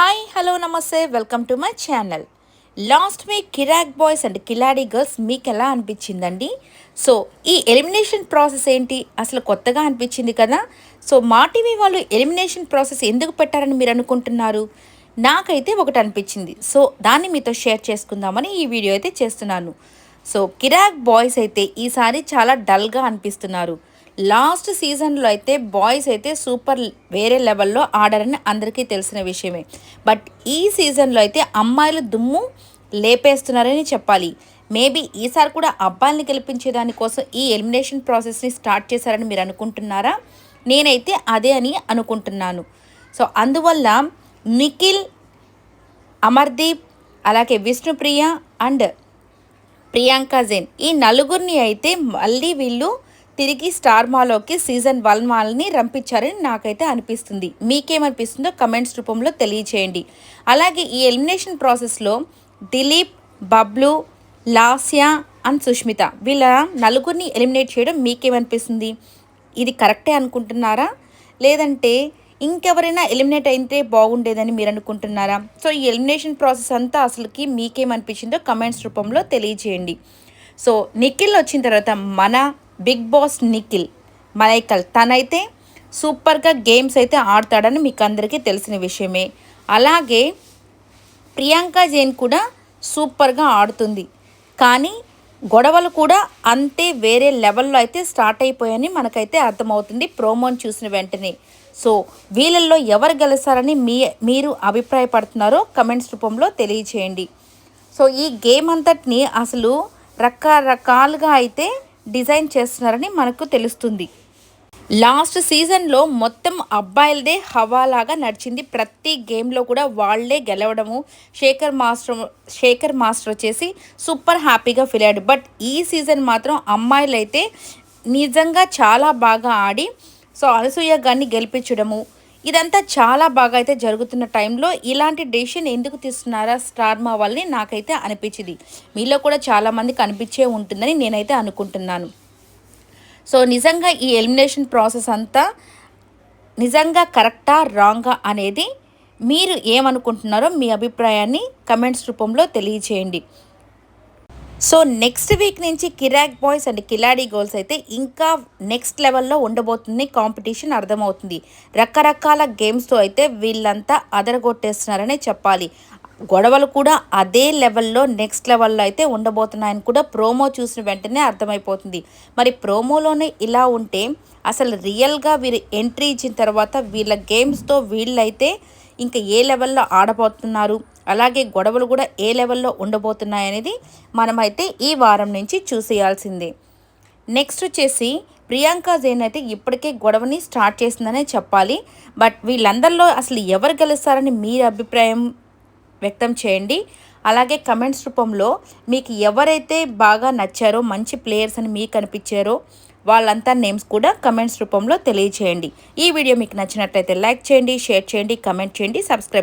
Hi hello నమస్తే. Welcome to my channel last week Kiraak boys and Khiladi girls మీకు ఎలా అనిపించిందండి? So ఈ ఎలిమినేషన్ ప్రాసెస్ ఏంటి? అసలు కొత్తగా అనిపించింది కదా? సో మా టీవీ వాళ్ళు ఎలిమినేషన్ ప్రాసెస్ ఎందుకు పెట్టారని మీరు అనుకుంటున్నారు? నాకైతే ఒకటి అనిపించింది. సో దాన్ని మీతో షేర్ చేసుకుందామని ఈ వీడియో అయితే చేస్తున్నాను. సో కిరాక్ బాయ్స్ అయితే ఈసారి చాలా డల్గా అనిపిస్తున్నారు. లాస్ట్ సీజన్లో అయితే బాయ్స్ అయితే సూపర్ వేరే లెవెల్లో ఆడారని అందరికీ తెలిసిన విషయమే. బట్ ఈ సీజన్లో అయితే అమ్మాయిలు దుమ్ము లేపేస్తున్నారని చెప్పాలి. మేబీ ఈసారి కూడా అబ్బాయిల్ని గెలిపించే దానికోసం ఈ ఎలిమినేషన్ ప్రాసెస్ని స్టార్ట్ చేశారని మీరు అనుకుంటున్నారా? నేనైతే అదే అని అనుకుంటున్నాను. సో అందువల్ల నిఖిల్ అమర్దీప్ అలాగే విష్ణుప్రియ అండ్ ప్రియాంక జైన్ ఈ నలుగురిని అయితే మళ్ళీ వీళ్ళు తిరిగి స్టార్ మాలోకి సీజన్ వన్ మాల్ని రంపించారని నాకైతే అనిపిస్తుంది. మీకేమనిపిస్తుందో కమెంట్స్ రూపంలో తెలియచేయండి. అలాగే ఈ ఎలిమినేషన్ ప్రాసెస్లో దిలీప్ బబ్లు లాస్యా అండ్ సుష్మిత వీళ్ళ నలుగురిని ఎలిమినేట్ చేయడం మీకేమనిపిస్తుంది? ఇది కరెక్టే అనుకుంటున్నారా? లేదంటే ఇంకెవరైనా ఎలిమినేట్ అయితే బాగుండేదని మీరు అనుకుంటున్నారా? సో ఈ ఎలిమినేషన్ ప్రాసెస్ అంతా అసలుకి మీకేమనిపించిందో కమెంట్స్ రూపంలో తెలియజేయండి సో నిఖిల్ వచ్చిన తర్వాత మన బిగ్ బాస్ నిఖిల్ మలైకల్. తనైతే సూపర్గా గేమ్స్ అయితే ఆడతాడని మీకు అందరికీ తెలిసిన విషయమే. అలాగే ప్రియాంక జైన్ కూడా సూపర్గా ఆడుతుంది. కానీ గొడవలు కూడా అంతే వేరే లెవెల్లో అయితే స్టార్ట్ అయిపోయాయని మనకైతే అర్థమవుతుంది ప్రోమోని చూసిన వెంటనే. సో వీళ్ళల్లో ఎవరు గెలుస్తారని మీ మీరు అభిప్రాయపడుతున్నారో కమెంట్స్ రూపంలో తెలియచేయండి. సో ఈ గేమ్ అంతటిని అసలు రకరకాలుగా అయితే డిజైన్ చేస్తున్నారని మనకు తెలుస్తుంది. లాస్ట్ సీజన్లో మొత్తం అబ్బాయిలదే హవాలాగా నడిచింది. ప్రతి గేమ్లో కూడా వాళ్ళే గెలవడము శేఖర్ మాస్టర్ శేఖర్ మాస్టర్ వచ్చేసి సూపర్ హ్యాపీగా ఫీల్ అయ్యాడు. బట్ ఈ సీజన్ మాత్రం అమ్మాయిలైతే నిజంగా చాలా బాగా ఆడి సో అనసూయ గారిని గెలిపించడము ఇదంతా చాలా బాగా అయితే జరుగుతున్న టైంలో ఇలాంటి డెసిషన్ ఎందుకు తీస్తున్నారా స్టార్ మా వాళ్ళని నాకైతే అనిపించింది. మీలో కూడా చాలామందికి అనిపించే ఉంటుందని నేనైతే అనుకుంటున్నాను. సో నిజంగా ఈ ఎలిమినేషన్ ప్రాసెస్ అంతా నిజంగా కరెక్టా రాంగా అనేది మీరు ఏమనుకుంటున్నారో మీ అభిప్రాయాన్ని కమెంట్స్ రూపంలో తెలియచేయండి. సో నెక్స్ట్ వీక్ నుంచి కిరాక్ బాయ్స్ అండ్ కిలాడీ గోల్స్ అయితే ఇంకా నెక్స్ట్ లెవెల్లో ఉండబోతుంది కాంపిటీషన్ అర్థమవుతుంది. రకరకాల గేమ్స్తో అయితే వీళ్ళంతా అదరగొట్టేస్తున్నారనే చెప్పాలి. గొడవలు కూడా అదే లెవెల్లో నెక్స్ట్ లెవెల్లో అయితే ఉండబోతున్నాయని కూడా ప్రోమో చూసిన వెంటనే అర్థమైపోతుంది. మరి ప్రోమోలోనే ఇలా ఉంటే అసలు రియల్గా వీరు ఎంట్రీ ఇచ్చిన తర్వాత వీళ్ళ గేమ్స్తో వీళ్ళైతే ఇంకా ఏ లెవెల్లో ఆడబోతున్నారు? అలాగే గొడవలు కూడా ఏ లెవెల్లో ఉండబోతున్నాయనేది మనమైతే ఈ వారం నుంచి చూసేయాల్సిందే. నెక్స్ట్ వచ్చేసి ప్రియాంక జైన్ అయితే ఇప్పటికే గొడవని స్టార్ట్ చేసిందనే చెప్పాలి. బట్ వీళ్ళందరిలో అసలు ఎవరు గెలుస్తారని మీరు అభిప్రాయం వ్యక్తం చేయండి. అలాగే కమెంట్స్ రూపంలో మీకు ఎవరైతే బాగా నచ్చారో మంచి ప్లేయర్స్ అని మీకు అనిపించారో వాళ్ళంతా నేమ్స్ కూడా కమెంట్స్ రూపంలో తెలియచేయండి. ఈ వీడియో మీకు నచ్చినట్లయితే లైక్ చేయండి షేర్ చేయండి కమెంట్ చేయండి సబ్స్క్రైబ్